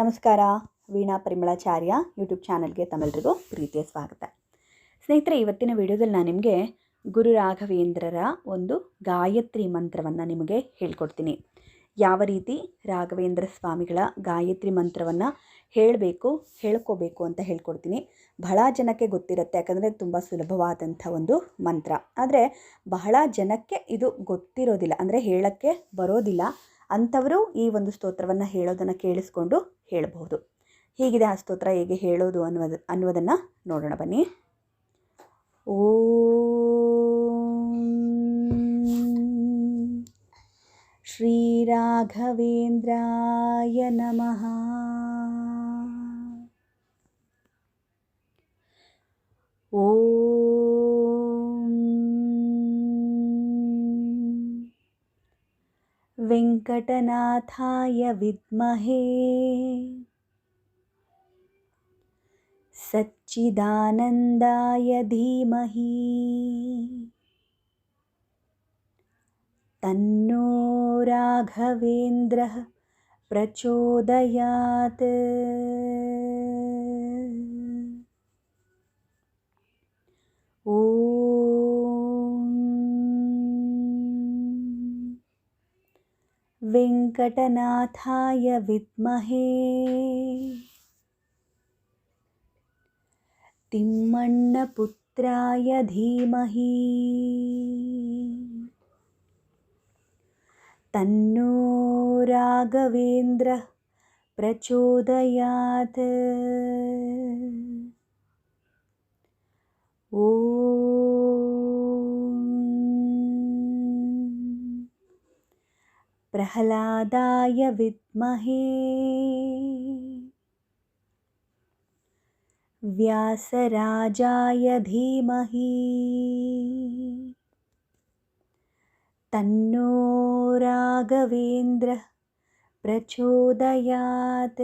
ನಮಸ್ಕಾರ, ವೀಣಾ ಪರಿಮಳಾಚಾರ್ಯ ಯೂಟ್ಯೂಬ್ ಚಾನಲ್ಗೆ ತಮ್ಮೆಲ್ಲರಿಗೂ ಪ್ರೀತಿಯ ಸ್ವಾಗತ. ಸ್ನೇಹಿತರೆ, ಇವತ್ತಿನ ವಿಡಿಯೋದಲ್ಲಿ ನಾನು ನಿಮಗೆ ಗುರು ರಾಘವೇಂದ್ರರ ಒಂದು ಗಾಯತ್ರಿ ಮಂತ್ರವನ್ನು ನಿಮಗೆ ಹೇಳ್ಕೊಡ್ತೀನಿ. ಯಾವ ರೀತಿ ರಾಘವೇಂದ್ರ ಸ್ವಾಮಿಗಳ ಗಾಯತ್ರಿ ಮಂತ್ರವನ್ನು ಹೇಳಬೇಕು, ಹೇಳ್ಕೋಬೇಕು ಅಂತ ಹೇಳ್ಕೊಡ್ತೀನಿ. ಬಹಳ ಜನಕ್ಕೆ ಗೊತ್ತಿರುತ್ತೆ, ಯಾಕಂದರೆ ತುಂಬ ಸುಲಭವಾದಂಥ ಒಂದು ಮಂತ್ರ. ಆದರೆ ಬಹಳ ಜನಕ್ಕೆ ಇದು ಗೊತ್ತಿರೋದಿಲ್ಲ, ಅಂದರೆ ಹೇಳೋಕ್ಕೆ ಬರೋದಿಲ್ಲ. ಅಂಥವರು ಈ ಒಂದು ಸ್ತೋತ್ರವನ್ನು ಹೇಳೋದನ್ನು ಕೇಳಿಸ್ಕೊಂಡು ಹೇಳಬಹುದು. ಹೀಗಿದೆ ಆ ಸ್ತೋತ್ರ ಹೇಗೆ ಹೇಳೋದು ಅನ್ನೋದು ಅನ್ನೋದನ್ನು ನೋಡೋಣ ಬನ್ನಿ. ಓಂ ಶ್ರೀರಾಘವೇಂದ್ರಾಯ ನಮಃ. वेङ्कटनाथाय विद्महे। सच्चिदानन्दाय धीमहि। तन्नो राघवेन्द्रः प्रचोदयात् वेङ्कटनाथाय विद्महे। तिम्मण्णपुत्राय धीमहि। तन्नो राघवेन्द्रः प्रचोदयात् ಪ್ರಹ್ಲಾದಾಯ ವಿದ್ಮಹೇ. ವ್ಯಾಸರಾಜಾಯ ಧೀಮಹಿ. ತನ್ನೋ ರಾಘವೇಂದ್ರ ಪ್ರಚೋದಯಾತ್.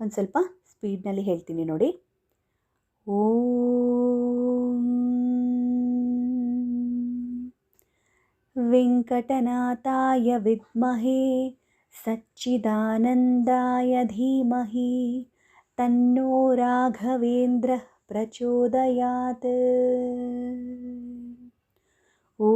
ಒಂದು ಸ್ವಲ್ಪ ಸ್ಪೀಡ್ನಲ್ಲಿ ಹೇಳ್ತೀನಿ ನೋಡಿ. ಓ वेङ्कटनाथाय विद्महे सच्चिदानन्दाय धीमहि तन्नो राघवेन्द्रः प्रचोदयात्। ॐ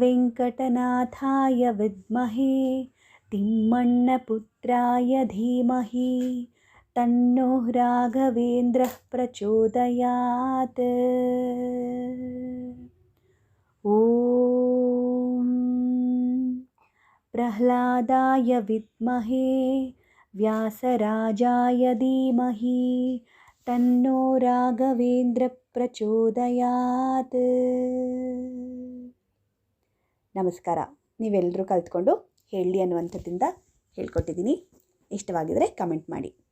वेङ्कटनाथाय विद्महे तिम्मण्णपुत्राय धीमहि तन्नो राघवेन्द्रः प्रचोदयात्। ಪ್ರಹ್ಲಾದಾಯ ವಿದ್ಮಹೇ, ವ್ಯಾಸರಾಜಾಯ ಧೀಮಹಿ, ತನ್ನೋ ರಾಘವೇಂದ್ರ ಪ್ರಚೋದಯಾತ್. ನಮಸ್ಕಾರ. ನೀವೆಲ್ಲರೂ ಕಲ್ತ್ಕೊಂಡು ಹೇಳಿ ಅನ್ನುವಂಥದ್ದಿಂದ ಹೇಳ್ಕೊಟ್ಟಿದ್ದೀನಿ. ಇಷ್ಟವಾಗಿದ್ದರೆ ಕಮೆಂಟ್ ಮಾಡಿ.